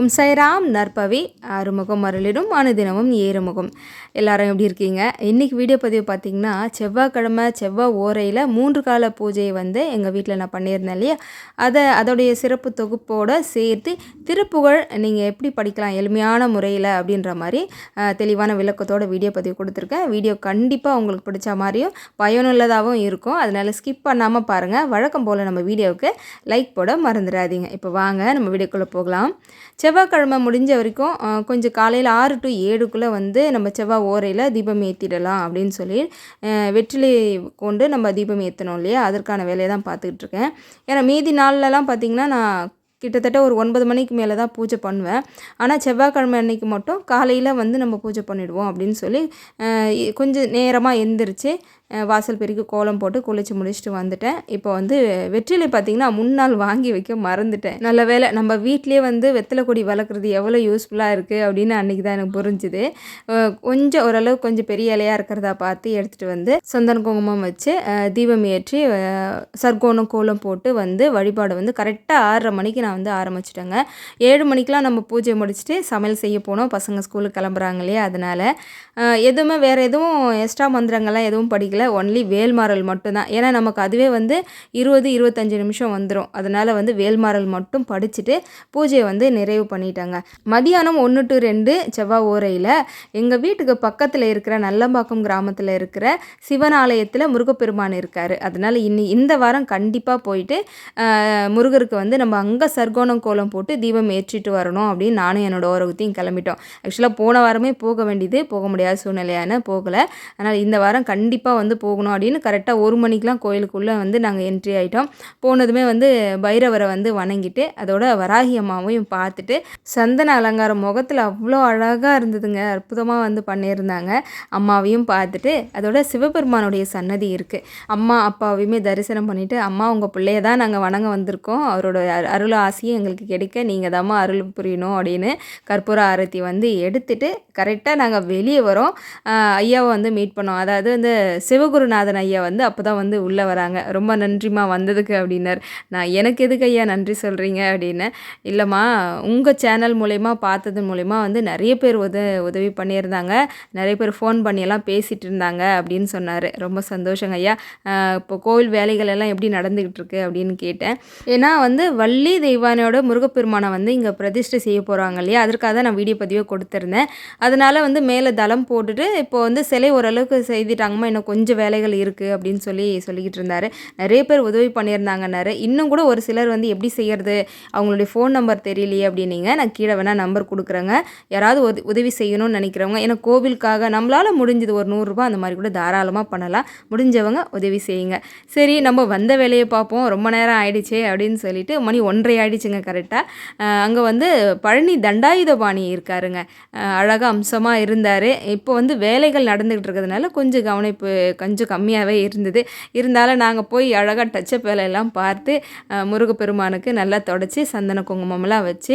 உம் சைராம் நற்பவி. ஆறுமுகம் அருளிடும் அனுதினமும் ஏறுமுகம். எல்லாரும் எப்படி இருக்கீங்க? இன்றைக்கி வீடியோ பதிவு பார்த்திங்கன்னா செவ்வாய்க்கிழமை செவ்வாய் ஓரையில் மூன்று கால பூஜையை வந்து எங்கள் வீட்டில் நான் பண்ணியிருந்தேன் இல்லையா? அதை அதோடைய சிறப்பு தொகுப்போடு சேர்த்து திருப்புகழ் நீங்கள் எப்படி படிக்கலாம் எளிமையான முறையில் அப்படின்ற மாதிரி தெளிவான விளக்கத்தோட வீடியோ பதிவு கொடுத்துருக்கேன். வீடியோ கண்டிப்பாக உங்களுக்கு பிடிச்ச மாதிரியும் பயனுள்ளதாகவும் இருக்கும். அதனால் ஸ்கிப் பண்ணாமல் பாருங்கள் வழக்கம் போல் நம்ம வீடியோவுக்கு லைக் போட மறந்துடாதீங்க. இப்போ வாங்க நம்ம வீடியோக்குள்ளே போகலாம். செவ்வாய்க்கிழமை முடிஞ்ச வரைக்கும் கொஞ்சம் காலையில் ஆறு டு ஏழுக்குள்ளே வந்து நம்ம செவ்வாய் ஓரையில் தீபம் ஏற்றிடலாம் அப்படின்னு சொல்லி வெற்றிலை கொண்டு நம்ம தீபம் ஏற்றணும் இல்லையா? அதற்கான வேலையை தான் பார்த்துக்கிட்டு இருக்கேன். ஏன்னா மீதி நாள்லலாம் பார்த்திங்கன்னா நான் கிட்டத்தட்ட ஒரு ஒன்பது மணிக்கு மேலே தான் பூஜை பண்ணுவேன். ஆனால் செவ்வாய்க்கிழமை அன்னைக்கு மட்டும் காலையில் வந்து நம்ம பூஜை பண்ணிவிடுவோம் அப்படின்னு சொல்லி கொஞ்சம் நேரமாக எந்திரிச்சு வாசல் பெருக்கி கோலம் போட்டு குளிச்சு முடிச்சுட்டு வந்துட்டேன். இப்போ வந்து வெற்றிலை பார்த்திங்கன்னா முன்னாள் வாங்கி வைக்க மறந்துட்டேன். நல்ல வேளை நம்ம வீட்லேயே வந்து வெத்தலை கொடி வளர்க்குறது எவ்வளோ யூஸ்ஃபுல்லாக இருக்குது அப்படின்னு அன்றைக்கி தான் எனக்கு புரிஞ்சுது. கொஞ்சம் ஓரளவு கொஞ்சம் பெரிய இலையாக இருக்கிறதா பார்த்து எடுத்துகிட்டு வந்து சந்தன குங்குமம் வச்சு தீபம் ஏற்றி சர்க்கோணம் கோலம் போட்டு வந்து வழிபாடு வந்து கரெக்டாக ஆறரை மணிக்கு நான் வந்து ஆரம்பிச்சிட்டேங்க. ஏழு மணிக்கெலாம் நம்ம பூஜை முடிச்சுட்டு சமையல் செய்ய போனோம். பசங்க ஸ்கூலுக்கு கிளம்புறாங்க இல்லையா? அதனால் எதுவுமே வேறு எதுவும் எக்ஸ்ட்ரா மந்திரங்கள்லாம் எதுவும் படிக்கல. ஒன்லி வேல்மாறல் மட்டும்தான். ஏன்னா நமக்கு அதுவே வந்து இருபது இருபத்தஞ்சு நிமிஷம் வந்துடும் அதனால் வந்து வேல்மாறல் மட்டும் படிச்சுட்டு பூஜையை வந்து நிறைவு பண்ணிட்டாங்க. மதியானம் ஒன்று டு ரெண்டு செவ்வாய் ஓரையில் எங்கள் வீட்டுக்கு பக்கத்தில் இருக்கிற நல்லம்பாக்கம் கிராமத்தில் இருக்கிற சிவன் ஆலயத்தில் முருகப்பெருமான் இருக்கார். அதனால் இன்னி இந்த வாரம் கண்டிப்பாக போயிட்டு முருகருக்கு வந்து நம்ம அங்கே சர்க்கோணம் கோலம் போட்டு தீபம் ஏற்றிட்டு வரணும் அப்படின்னு நானும் என்னோட ஓரகத்தையும் கிளம்பிட்டோம். ஆக்சுவலாக போன வாரமே போக வேண்டியது போக முடியாத சூழ்நிலையான போகலை. அதனால் இந்த வாரம் கண்டிப்பாக வந்து போகணும் அப்படின்னு கரெக்டாக ஒரு மணிக்கெலாம் கோயிலுக்குள்ளே வந்து நாங்கள் என்ட்ரி ஆகிட்டோம் போனதுமே வந்து பைரவரை வந்து வணங்கிட்டு அதோட வராகி அம்மாவையும் பார்த்துட்டு சந்தன அலங்காரம் முகத்தில் அவ்வளோ அழகாக இருந்ததுங்க. அற்புதமாக வந்து பண்ணியிருந்தாங்க. அம்மாவையும் பார்த்துட்டு அதோட சிவபெருமானுடைய சன்னதி இருக்குது அம்மா அப்பாவையுமே தரிசனம் பண்ணிவிட்டு அம்மா உங்கள் பிள்ளைய தான் நாங்கள் வணங்க வந்திருக்கோம். அவரோட அருளை ஆசையும் எங்களுக்கு கிடைக்க நீங்கள் தாம்மா அருள் புரியணும் அப்படின்னு கற்பூர ஆரத்தி வந்து எடுத்துட்டு கரெக்டாக நாங்கள் வெளியே வரோம். ஐயாவை வந்து மீட் பண்ணோம். அதாவது இந்த சிவகுருநாதன் ஐயா வந்து அப்போ தான் வந்து உள்ளே வராங்க. ரொம்ப நன்றிம்மா வந்ததுக்கு அப்படின்னார். நான் எனக்கு எதுக்கு ஐயா நன்றி சொல்கிறீங்க அப்படின்னு. இல்லைம்மா உங்கள் சேனல் மூலயமா பார்த்தது மூலயமா வந்து நிறைய பேர் உத உதவி பண்ணியிருந்தாங்க. நிறைய பேர் ஃபோன் பண்ணியெல்லாம் பேசிகிட்டு இருந்தாங்க அப்படின்னு சொன்னார். ரொம்ப சந்தோஷங்க ஐயா. இப்போ கோவில் வேலைகள் எல்லாம் எப்படி நடந்துக்கிட்டு இருக்கு அப்படின்னு கேட்டேன். ஏன்னா வந்து வள்ளி இவானோட முருகப்பெருமானை வந்து இங்கே பிரதிஷ்டை செய்ய போகிறாங்க இல்லையா? அதற்காக தான் நான் வீடியோ பதிவை கொடுத்துருந்தேன். அதனால் வந்து மேலே தளம் போட்டுட்டு இப்போ வந்து சிலை ஓரளவுக்கு செய்துட்டாங்கம்மா இன்னும் கொஞ்சம் வேலைகள் இருக்குது அப்படின்னு சொல்லி சொல்லிக்கிட்டு இருந்தார். நிறைய பேர் உதவி பண்ணியிருந்தாங்கன்னாரு இன்னும் கூட ஒரு சிலர் வந்து எப்படி செய்கிறது அவங்களுடைய ஃபோன் நம்பர் தெரியலையே அப்படின்னீங்க. நான் கீழே வேணால் நம்பர் கொடுக்குறேங்க. யாராவது உத- உதவி செய்யணும்னு நினைக்கிறவங்க ஏன்னா கோவிலுக்காக நம்மளால் முடிஞ்சது ஒரு நூறுரூபா அந்த மாதிரி கூட தாராளமாக பண்ணலாம். முடிஞ்சவங்க உதவி செய்யுங்க. சரி நம்ம வந்த வேலையை பார்ப்போம். ரொம்ப நேரம் ஆயிடுச்சே அப்படின்னு சொல்லிட்டு மணி ஒன்றரை ஆயிடுச்சுங்க கரெக்டாக அங்கே வந்து பழனி தண்டாயுதபாணி இருக்காருங்க. அழகாக அம்சமாக இருந்தார். இப்போ வந்து வேலைகள் நடந்துக்கிட்டு இருக்கிறதுனால கொஞ்சம் கவனிப்பு கொஞ்சம் கம்மியாகவே இருந்தது. இருந்தாலும் நாங்கள் போய் அழகாக டச்சப் வேலையெல்லாம் பார்த்து முருகப்பெருமானுக்கு நல்லா தொடச்சி சந்தன குங்குமம்லாம் வச்சு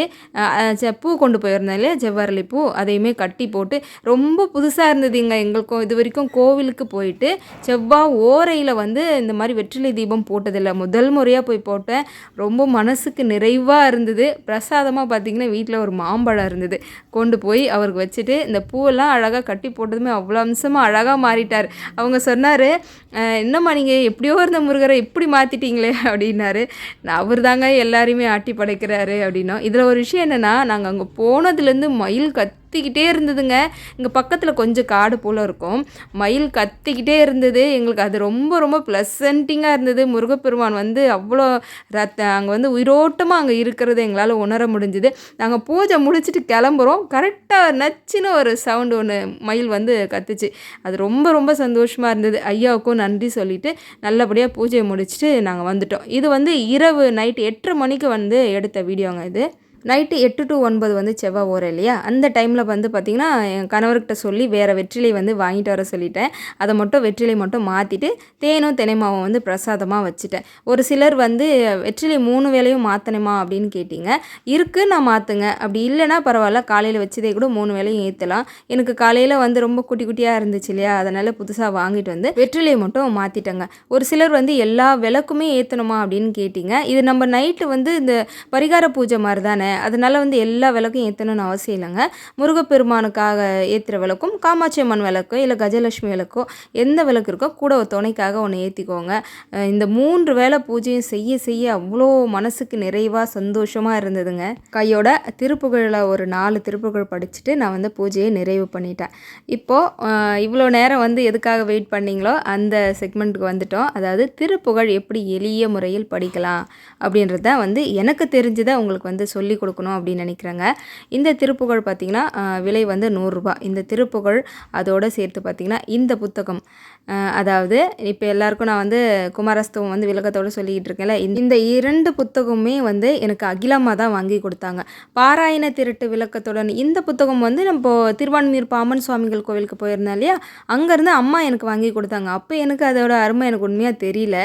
பூ கொண்டு போயிருந்தாலே இல்லையா? ஜவ்வரளி பூ அதையுமே கட்டி போட்டு ரொம்ப புதுசாக இருந்ததுங்க. எங்களுக்கும் இது வரைக்கும் கோவிலுக்கு போயிட்டு செவ்வாய் ஓரையில் வந்து இந்த மாதிரி வெற்றிலை தீபம் போட்டதில்லை. முதல் முறையாக போய் போட்டேன். ரொம்ப மனசுக்கு நிறைவாக இருந்தது. பிரசாதமாக பார்த்தீங்கன்னா வீட்டில் ஒரு மாம்பழம் இருந்தது. கொண்டு போய் அவருக்கு வச்சுட்டு இந்த பூவெல்லாம் அழகாக கட்டி போட்டதுமே அவ்வளோ அம்சமாக அழகாக மாறிட்டார். அவங்க சொன்னார் என்னம்மா நீங்கள் எப்படியோ இருந்த முருகரை இப்படி மாற்றிட்டீங்களே அப்படின்னாரு. அவர் தாங்க எல்லாரையுமே ஆட்டி படைக்கிறாரு அப்படின்னோம். இதில் ஒரு விஷயம் என்னென்னா நாங்கள் அங்கே போனதுலேருந்து மயில் கத் கத்திக்கிட்டே இருந்ததுங்க. இங்கே பக்கத்தில் கொஞ்சம் காடு போல் இருக்கும். மயில் கத்திக்கிட்டே இருந்தது. எங்களுக்கு அது ரொம்ப ரொம்ப ப்ளசன்ட்டிங்காக இருந்தது. முருகப்பெருமான் வந்து அவ்வளோ ரத்த அங்கே வந்து உயிரோட்டமாக அங்கே இருக்கிறது எங்களால் உணர முடிஞ்சுது. நாங்கள் பூஜை முடிச்சுட்டு கிளம்புறோம். கரெக்டாக நச்சுன்னு ஒரு சவுண்டு ஒன்று மயில் வந்து கத்துச்சு. அது ரொம்ப ரொம்ப சந்தோஷமாக இருந்தது. ஐயாவுக்கும் நன்றி சொல்லிட்டு நல்லபடியாக பூஜையை முடிச்சுட்டு நாங்கள் வந்துட்டோம். இது வந்து இரவு நைட்டு எட்டரை மணிக்கு வந்து எடுத்த வீடியோங்க இது. நைட்டு எட்டு டு ஒன்பது வந்து செவ்வாய் ஓரம் இல்லையா? அந்த டைமில் வந்து பார்த்திங்கன்னா என் கணவர்கிட்ட சொல்லி வேறு வெற்றிலை வந்து வாங்கிட்டு வர சொல்லிட்டேன். அதை மட்டும் வெற்றிலை மட்டும் மாற்றிட்டு தேனும் தினைமாவும் வந்து பிரசாதமாக வச்சுட்டேன். ஒரு சிலர் வந்து வெற்றிலை மூணு வேலையும் மாற்றணுமா அப்படின்னு கேட்டிங்க. இருக்கு நான் மாற்றுங்க அப்படி இல்லைன்னா பரவாயில்ல காலையில் வச்சதே கூட மூணு வேலையும் ஏற்றலாம் எனக்கு காலையில் வந்து ரொம்ப குட்டி குட்டியாக இருந்துச்சு இல்லையா? அதனால் புதுசாக வாங்கிட்டு வந்து வெற்றிலையை மட்டும் மாற்றிட்டேங்க ஒரு சிலர் வந்து எல்லா விளக்குமே ஏற்றணுமா அப்படின்னு கேட்டிங்க. இது நம்ம நைட்டு வந்து இந்த பரிகார பூஜை மாதிரி தானே அதனால வந்து எல்லா விளக்கும் ஏற்றணும்னு அவசியம் இல்லைங்க. முருகப்பெருமானுக்காக ஏற்றுற விளக்கும் காமாட்சி அம்மன் விளக்கோ இல்லை கஜலட்சுமி விளக்கோ எந்த விளக்கு இருக்கோ கூட ஒரு துணைக்காக ஒன்று ஏற்றிக்கோங்க இந்த மூன்று வேளை பூஜையும் செய்ய செய்ய அவ்வளோ மனசுக்கு நிறைவாக சந்தோஷமாக இருந்ததுங்க. கையோட திருப்புகழில் ஒரு நாலு திருப்புகழ் படிச்சுட்டு நான் வந்து பூஜையை நிறைவு பண்ணிட்டேன். இப்போது இவ்வளோ நேரம் வந்து எதுக்காக வெயிட் பண்ணீங்களோ அந்த செக்மெண்ட்டுக்கு வந்துட்டோம். அதாவது திருப்புகழ் எப்படி எளிய முறையில் படிக்கலாம் அப்படின்றத வந்து எனக்கு தெரிஞ்சதை உங்களுக்கு வந்து சொல்லி கொடுக்கணும் அப்படின்னு நினைக்கிறாங்க. இந்த திருப்புகழ் பார்த்திங்கன்னா விலை வந்து நூறுரூபா. இந்த திருப்புகழ் அதோடு சேர்த்து பார்த்திங்கன்னா இந்த புத்தகம் அதாவது இப்போ எல்லாருக்கும் நான் வந்து குமாரஸ்தவம் வந்து விளக்கத்தோடு சொல்லிக்கிட்டு இருக்கேன்ல இந்த- இந்த இரண்டு புத்தகமுமே வந்து எனக்கு அகிலம்மா தான் வாங்கி கொடுத்தாங்க. பாராயண திருட்டு விளக்கத்துடன் இந்த புத்தகம் வந்து நம்ம திருவான்மீர் பாமன் சுவாமிகள் கோவிலுக்கு போயிருந்தேன் இல்லையா? அங்கேருந்து அம்மா எனக்கு வாங்கி கொடுத்தாங்க. அப்போ எனக்கு அதோட அருமை எனக்கு உண்மையாக தெரியல.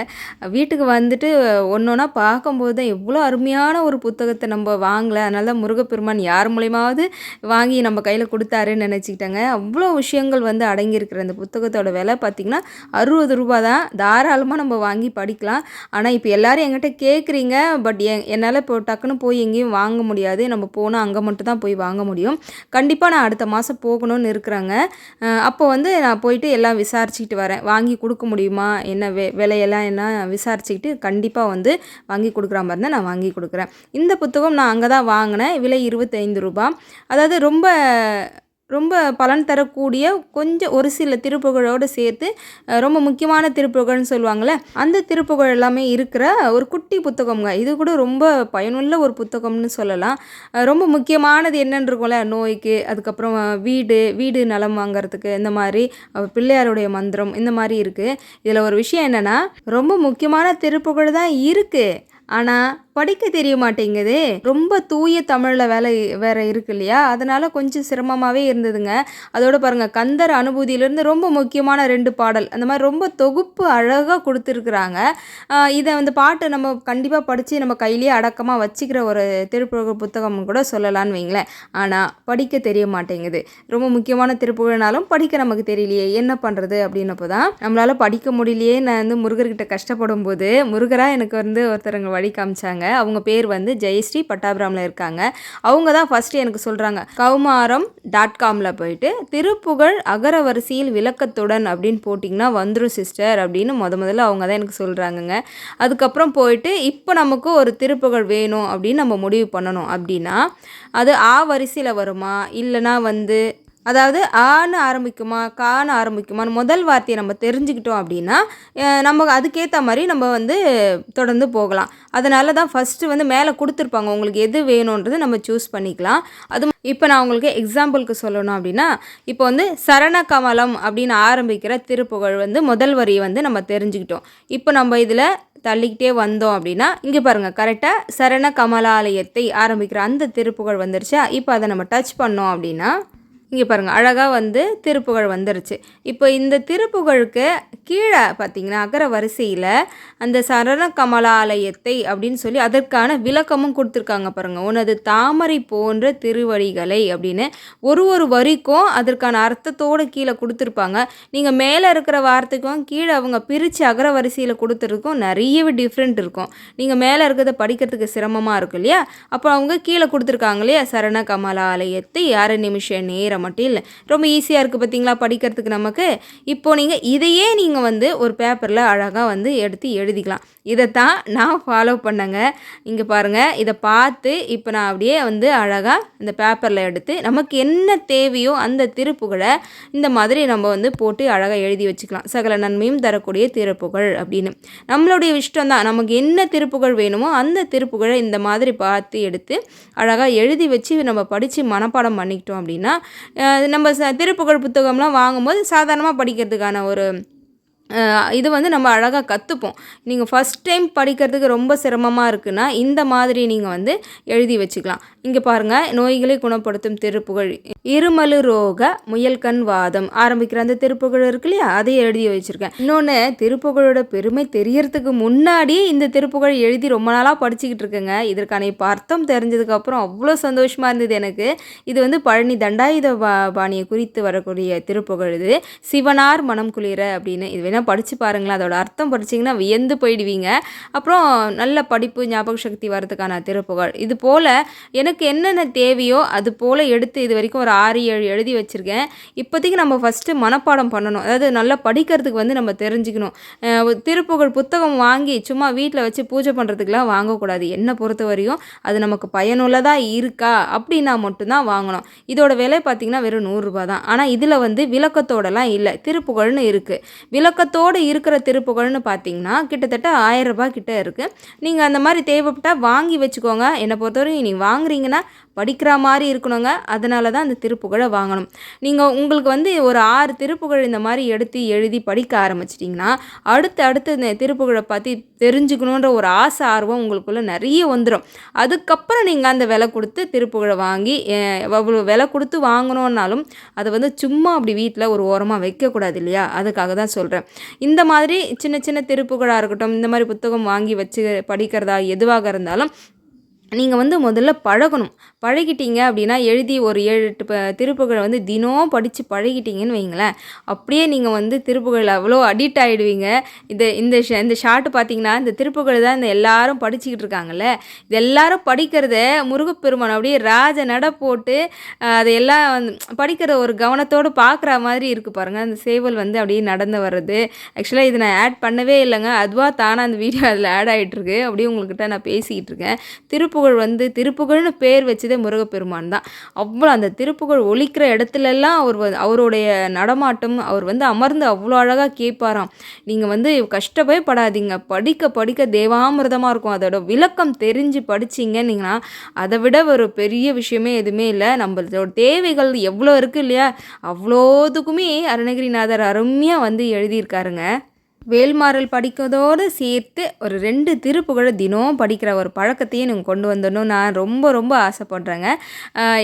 வீட்டுக்கு வந்துட்டு ஒன்று ஒன்றா பார்க்கும்போது தான் எவ்வளோ அருமையான ஒரு புத்தகத்தை நம்ம வாங்கலை. அதனால தான் முருகப்பெருமான் யார் மூலியமாவது வாங்கி நம்ம கையில் கொடுத்தாருன்னு நினச்சிக்கிட்டாங்க. அவ்வளோ விஷயங்கள் வந்து அடங்கியிருக்கிற அந்த புத்தகத்தோட விலை பார்த்திங்கன்னா அறுபது ரூபா தான். தாராளமாக நம்ம வாங்கி படிக்கலாம். ஆனால் இப்போ எல்லோரும் என்கிட்ட கேட்குறீங்க பட் எ என்னால் இப்போ டக்குன்னு போய் எங்கேயும் வாங்க முடியாது. நம்ம போனால் அங்கே மட்டும் தான் போய் வாங்க முடியும். கண்டிப்பாக நான் அடுத்த மாதம் போகணும்னு இருக்கிறாங்க. அப்போ வந்து நான் போயிட்டு எல்லாம் விசாரிச்சுக்கிட்டு வரேன். வாங்கி கொடுக்க முடியுமா? என்ன வெ விலையெல்லாம் என்ன? விசாரிச்சுக்கிட்டு கண்டிப்பாக வந்து வாங்கி கொடுக்குற மாதிரி இருந்தால் நான் வாங்கி கொடுக்குறேன். இந்த புத்தகம் நான் அங்கே தான் வாங்கினேன். விலை இருபத்தைந்து ரூபா. அதாவது ரொம்ப ரொம்ப பலன் தரக்கூடிய கொஞ்சம் ஒரு சில திருப்புகழோடு சேர்த்து ரொம்ப முக்கியமான திருப்புகழ்னு சொல்லுவாங்கள்ல அந்த திருப்புகழ் எல்லாமே இருக்கிற ஒரு குட்டி புத்தகம்ங்க. இது கூட ரொம்ப பயனுள்ள ஒரு புத்தகம்னு சொல்லலாம். ரொம்ப முக்கியமானது என்னன்னு இருக்கும்ல நோய்க்கு அதுக்கப்புறம் வீடு வீடு நலம் வாங்குறதுக்கு இந்த மாதிரி பிள்ளையாருடைய மந்திரம் இந்த மாதிரி இருக்குது இதில் ஒரு விஷயம் என்னென்னா ரொம்ப முக்கியமான திருப்புகழ் தான் இருக்குது ஆனால் படிக்க தெரிய மாட்டேங்குது ரொம்ப தூய தமிழில் வேலை வேறு இருக்கு இல்லையா அதனால் கொஞ்சம் சிரமமாகவே இருந்ததுங்க. அதோட பாருங்கள் கந்தர் அனுபூதியிலேருந்து ரொம்ப முக்கியமான ரெண்டு பாடல். அந்த மாதிரி ரொம்ப தொகுப்பு அழகாக கொடுத்துருக்குறாங்க. இதை அந்த பாட்டை நம்ம கண்டிப்பாக படித்து நம்ம கையிலேயே அடக்கமாக வச்சுக்கிற ஒரு திருப்புகழ் புத்தகம் கூட சொல்லலான்னு வைங்களேன். ஆனால் படிக்க தெரிய மாட்டேங்குது ரொம்ப முக்கியமான திருப்புகழ்னாலும் படிக்க நமக்கு தெரியலையே. என்ன பண்ணுறது அப்படின்னப்போ தான் நம்மளால் படிக்க முடியலையே நான் வந்து முருகர்கிட்ட கஷ்டப்படும் போது முருகராக எனக்கு வந்து ஒருத்தருங்க வழி காமிச்சாங்க. அவங்க பேர் வந்து ஜெயஸ்ரீ பட்டாபிராமில் இருக்காங்க. அவங்க தான் ஃபஸ்ட்டு எனக்கு சொல்கிறாங்க கௌமாரம் டாட் காமில் போயிட்டு திருப்புகழ் அகர வரிசையில் விளக்கத்துடன் அப்படின்னு போட்டிங்கன்னா வந்துடும் சிஸ்டர் அப்படின்னு முத முதல்ல அவங்க தான் எனக்கு சொல்கிறாங்கங்க அதுக்கப்புறம் போயிட்டு இப்போ நமக்கு ஒரு திருப்புகழ் வேணும் அப்படின்னு நம்ம முடிவு பண்ணணும் அப்படின்னா அது ஆ வரிசையில் வருமா? இல்லைனா வந்து அதாவது ஆன்னு ஆரம்பிக்குமா கான்னு ஆரம்பிக்குமான்னு முதல் வார்த்தையை நம்ம தெரிஞ்சுக்கிட்டோம் அப்படின்னா நம்ம அதுக்கேற்ற மாதிரி நம்ம வந்து தொடர்ந்து போகலாம். அதனால தான் ஃபஸ்ட்டு வந்து மேலே கொடுத்துருப்பாங்க உங்களுக்கு எது வேணுன்றது நம்ம சூஸ் பண்ணிக்கலாம். அது இப்போ நான் உங்களுக்கு எக்ஸாம்பிளுக்கு சொல்லணும் அப்படின்னா இப்போ வந்து சரண கமலம் அப்படின்னு ஆரம்பிக்கிற திருப்புகழ் வந்து முதல் வரியை வந்து நம்ம தெரிஞ்சுக்கிட்டோம். இப்போ நம்ம இதில் தள்ளிக்கிட்டே வந்தோம் அப்படின்னா இங்கே பாருங்கள் கரெக்டாக சரண கமலாலயத்தை ஆரம்பிக்கிற அந்த திருப்புகழ் வந்துருச்சா? இப்போ அதை நம்ம டச் பண்ணோம் அப்படின்னா இங்கே பாருங்கள் அழகாக வந்து திருப்புகழ் வந்துருச்சு. இப்போ இந்த திருப்புகழுக்கு கீழே பார்த்தீங்கன்னா அகர வரிசையில் அந்த சரண கமலாலயத்தை அப்படின்னு சொல்லி அதற்கான விளக்கமும் கொடுத்துருக்காங்க பாருங்கள் உனது தாமரை போன்ற திருவடிகளை அப்படின்னு ஒரு ஒரு வரிக்கும் அதற்கான அர்த்தத்தோடு கீழே கொடுத்துருப்பாங்க. நீங்கள் மேலே இருக்கிற வார்த்தைக்கும் கீழே அவங்க பிரித்து அகர வரிசையில் கொடுத்துருக்கும் நிறையவே டிஃப்ரெண்ட் இருக்கும். நீங்கள் மேலே இருக்கிறத படிக்கிறதுக்கு சிரமமாக இருக்கும் இல்லையா? அப்போ அவங்க கீழே கொடுத்துருக்காங்க இல்லையா? சரண கமலாலயத்தை அரை நிமிஷம் நேரம் மட்டும் இல்லை. ரொம்ப ஈஸியாக இருக்குது பார்த்தீங்களா படிக்கிறதுக்கு நமக்கு. இப்போது நீங்கள் இதையே நீங்கள் வந்து ஒரு பேப்பரில் அழகாக வந்து எடுத்து எழுதிக்கலாம். இதைத்தான் நான் ஃபாலோ பண்ணேங்க. இங்கே பாருங்கள் இதை பார்த்து இப்போ நான் அப்படியே வந்து அழகாக இந்த பேப்பரில் எடுத்து நமக்கு என்ன தேவையோ அந்த திருப்புகளை இந்த மாதிரி நம்ம வந்து போட்டு அழகாக எழுதி வச்சுக்கலாம். சகல நன்மையும் தரக்கூடிய திருப்புகள் அப்படின்னு. நம்மளுடைய இஷ்டம் தான் நமக்கு என்ன திருப்புகழ் வேணுமோ அந்த திருப்புகழை இந்த மாதிரி பார்த்து எடுத்து அழகாக எழுதி வச்சு நம்ம படித்து மனப்பாடம் பண்ணிக்கிட்டோம் அப்படின்னா நம்ம ச திருப்புகழ் புத்தகம்லாம் வாங்கும்போது சாதாரணமாக படிக்கிறதுக்கான ஒரு இது வந்து நம்ம அழகாக கற்றுப்போம் நீங்கள் ஃபஸ்ட் டைம் படிக்கிறதுக்கு ரொம்ப சிரமமாக இருக்குன்னா இந்த மாதிரி நீங்கள் வந்து எழுதி வச்சுக்கலாம். இங்கே பாருங்கள் நோய்களை குணப்படுத்தும் திருப்புகழ். இருமலு ரோக முயல்கண் வாதம். ஆரம்பிக்கிற அந்த திருப்புகழ் இருக்கு இல்லையா? அதையும் எழுதி வச்சுருக்கேன். இன்னொன்று திருப்புகழோட பெருமை தெரியறதுக்கு முன்னாடியே இந்த திருப்புகழ் எழுதி ரொம்ப நாளாக படிச்சுக்கிட்டு இருக்கேங்க. இதற்கான இப்போ அர்த்தம் தெரிஞ்சதுக்கப்புறம் அவ்வளோ சந்தோஷமாக இருந்தது எனக்கு. இது வந்து பழனி தண்டாயுத பா பாணியை குறித்து வரக்கூடிய திருப்புகழ் இது. சிவனார் மனம் குளிர அப்படின்னு. இது அப்படின்னா படித்து பாருங்களேன். அதோட அர்த்தம் படிச்சிங்கன்னா வியந்து போயிடுவீங்க. அப்புறம் நல்ல படிப்பு ஞாபக சக்தி வரதுக்கான திருப்புகள். இது போல் எனக்கு என்னென்ன தேவையோ அது போல் எடுத்து இது வரைக்கும் ஒரு ஆறு ஏழு எழுதி வச்சுருக்கேன். இப்போதைக்கு நம்ம ஃபஸ்ட்டு மனப்பாடம் பண்ணணும். அதாவது நல்லா படிக்கிறதுக்கு வந்து நம்ம தெரிஞ்சுக்கணும். திருப்புகழ் புத்தகம் வாங்கி சும்மா வீட்டில் வச்சு பூஜை பண்ணுறதுக்கெலாம் வாங்கக்கூடாது. என்னை பொறுத்த வரையும் அது நமக்கு பயனுள்ளதாக இருக்கா அப்படின்னா மட்டும்தான் வாங்கணும். இதோட விலை பார்த்திங்கன்னா வெறும் நூறுரூபா தான். ஆனால் இதில் வந்து விளக்கத்தோடலாம் இல்லை. திருப்புகழ்னு இருக்குது விளக்க விளக்கத்தோடு இருக்கிற திருப்புகழ்னு பார்த்தீங்கன்னா கிட்டத்தட்ட ஆயிரம் ரூபாய் கிட்ட இருக்குது நீங்கள் அந்த மாதிரி தேவைப்பட்டால் வாங்கி வச்சுக்கோங்க. என்னை பொறுத்தவரைக்கும் நீங்கள் வாங்குறீங்கன்னா படிக்கிற மாதிரி இருக்கணுங்க. அதனால தான் அந்த திருப்புகழை வாங்கணும். நீங்கள் உங்களுக்கு வந்து ஒரு ஆறு திருப்புகழ் இந்த மாதிரி எடுத்து எழுதி படிக்க ஆரம்பிச்சிட்டிங்கன்னா அடுத்து அடுத்து இந்த திருப்புகழை பற்றி தெரிஞ்சுக்கணுன்ற ஒரு ஆசை ஆர்வம் உங்களுக்குள்ளே நிறைய வந்துடும் அதுக்கப்புறம் நீங்கள் அந்த விலை கொடுத்து திருப்புகழை வாங்கி அவ்வளோ விலை கொடுத்து வாங்கணுன்னாலும் அதை வந்து சும்மா அப்படி வீட்டில் ஒரு ஓரமாக வைக்கக்கூடாது இல்லையா? அதுக்காக தான் சொல்கிறேன் இந்த மாதிரி சின்ன சின்ன திருப்புகழாக இருக்கட்டும் இந்த மாதிரி புத்தகம் வாங்கி வச்சு படிக்கிறதா எதுவாக இருந்தாலும் நீங்கள் வந்து முதல்ல பழகணும். பழகிட்டீங்க அப்படின்னா எழுதி ஒரு ஏழு எட்டு ப திருப்புகழை வந்து தினம் படித்து பழகிட்டீங்கன்னு வைங்களேன். அப்படியே நீங்கள் வந்து திருப்புகழில் அவ்வளோ அடிக்ட் ஆகிடுவீங்க இது இந்த ஷ இந்த ஷார்ட் பார்த்தீங்கன்னா இந்த திருப்புகழ் தான் இந்த எல்லாரும் படிச்சுக்கிட்டு இருக்காங்கல்ல. இது எல்லாரும் படிக்கிறத முருகப்பெருமான் அப்படியே ராஜ நட போட்டு அதை எல்லாம் வந்து படிக்கிற ஒரு கவனத்தோடு பார்க்குற மாதிரி இருக்குது பாருங்கள் அந்த சேவல் வந்து அப்படியே நடந்து வர்றது. ஆக்சுவலாக இது நான் ஆட் பண்ணவே இல்லைங்க. அதுவாக தானே அந்த வீடியோ அதில் ஆட் ஆகிட்டுருக்கு அப்படியே உங்கள்கிட்ட நான் பேசிக்கிட்டு இருக்கேன். திருப்பு திருப்புகழ் வந்து திருப்புகழ்னு பேர் வச்சதே முருகப்பெருமான் தான். அவ்வளோ அந்த திருப்புகழ் ஒழிக்கிற இடத்துலலாம் அவர் அவருடைய நடமாட்டம் அவர் வந்து அமர்ந்து அவ்வளோ அழகாக கேட்பாராம். நீங்கள் வந்து கஷ்டப்பே படாதீங்க. படிக்க படிக்க தேவாமிர்தமாக இருக்கும். அதோட விளக்கம் தெரிஞ்சு படிச்சிங்கன்னா அதை விட ஒரு பெரிய விஷயமே எதுவுமே இல்லை. நம்மளோட தேவைகள் எவ்வளோ இருக்குது இல்லையா? அவ்வளோதுக்குமே அருணகிரிநாதர் அருமையாக வந்து எழுதியிருக்காருங்க. வேல்மாறல் படிக்கிறதோடு சேர்த்து ஒரு ரெண்டு திருப்புகழை தினம் படிக்கிற ஒரு பழக்கத்தையும் நீங்கள் கொண்டு வந்துடணும் நான் ரொம்ப ரொம்ப ஆசைப்படுறேங்க.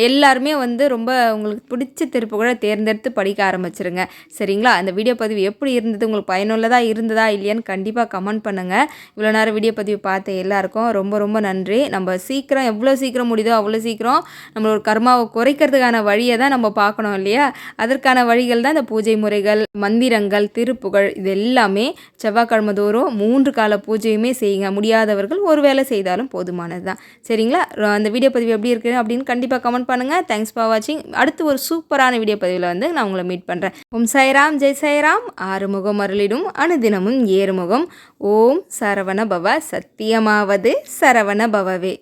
எல்லாருமே வந்து ரொம்ப உங்களுக்கு பிடிச்ச திருப்புகழை தேர்ந்தெடுத்து படிக்க ஆரம்பிச்சிருங்க. சரிங்களா? அந்த வீடியோ பதிவு எப்படி இருந்தது? உங்களுக்கு பயனுள்ளதாக இருந்ததா இல்லையான்னு கண்டிப்பாக கமெண்ட் பண்ணுங்கள் இவ்வளோ நேரம் வீடியோ பதிவு பார்த்த எல்லாருக்கும் ரொம்ப ரொம்ப நன்றி. நம்ம சீக்கிரம் எவ்வளோ சீக்கிரம் முடியுதோ அவ்வளோ சீக்கிரம் நம்மளோட கர்மாவை குறைக்கிறதுக்கான வழியை தான் நம்ம பார்க்கணும் இல்லையா? அதற்கான வழிகள் தான் இந்த பூஜை முறைகள் மந்திரங்கள் திருப்புகழ் இது எல்லாமே செவ்வாய்க்கிழமை தோறும் மூன்று கால பூஜையுமே செய்யுங்க. முடியாதவர்கள் ஒரு வேளை செய்தாலும் போதுமானது தான் சரிங்களா அந்த வீடியோ பதிவு எப்படி இருக்குது அப்படின்னு கண்டிப்பாக கமெண்ட் பண்ணுங்கள் தேங்க்ஸ் ஃபார் வாட்சிங் அடுத்து ஒரு சூப்பரான வீடியோ பதிவில் வந்து நான் உங்களை மீட் பண்ணுறேன் ஓம் சாய்ராம் ஜெய் சாய்ராம். ஆறுமுகம் அருளிடும் அனுதினமும் ஏறுமுகம். ஓம் சரவண பவ சத்தியமாவது சரவண பவவே